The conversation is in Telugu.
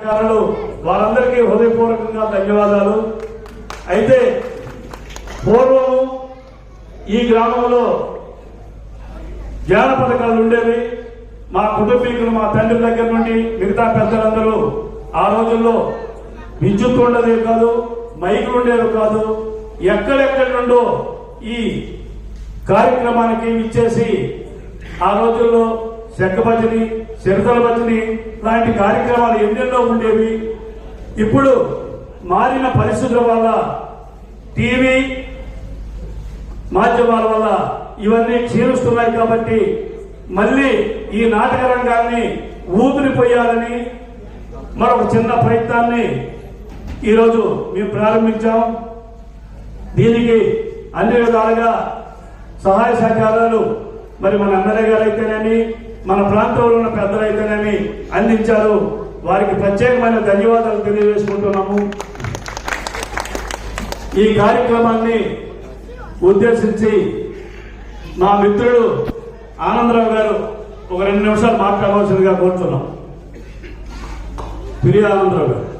వారందరికీ హృదయపూర్వకంగా ధన్యవాదాలు. అయితే పూర్వం ఈ గ్రామంలో ధ్యాన పథకాలు ఉండేవి. మా కుటుంబీకులు మా తండ్రి దగ్గర నుండి మిగతా పెద్దలందరూ ఆ రోజుల్లో విద్యుత్ ఉండేది కాదు మైకులు ఉండేవి కాదు. ఎక్కడెక్కడి నుండో ఈ కార్యక్రమానికి ఇచ్చేసి ఆ రోజుల్లో శంఖభజని భజని భజని లాంటి కార్యక్రమాలు ఎన్నెన్నో ఉండేవి. ఇప్పుడు మారిన పరిస్థితుల వల్ల టీవీ మాధ్యమాల వల్ల ఇవన్నీ క్షీణిస్తున్నాయి కాబట్టి మళ్ళీ ఈ నాటక రంగాన్ని ఊపిరిపోయాలని మరొక చిన్న ప్రయత్నాన్ని ఈరోజు మేము ప్రారంభించాం. దీనికి అన్ని విధాలుగా సహాయ సహకారాలు మరి మన ఎమ్మెల్యే గారు అయితేనేమి మన ప్రాంతంలో ఉన్న పెద్దలైతేనేమి అందించారు. వారికి ప్రత్యేకమైన ధన్యవాదాలు తెలియజేసుకుంటున్నాము. ఈ కార్యక్రమాన్ని ఉద్దేశించి మా మిత్రుడు ఆనందరావు గారు ఒక రెండు నిమిషాలు మాట్లాడవలసిందిగా కోరుతున్నాం. పిరి ఆనందరావు గారు.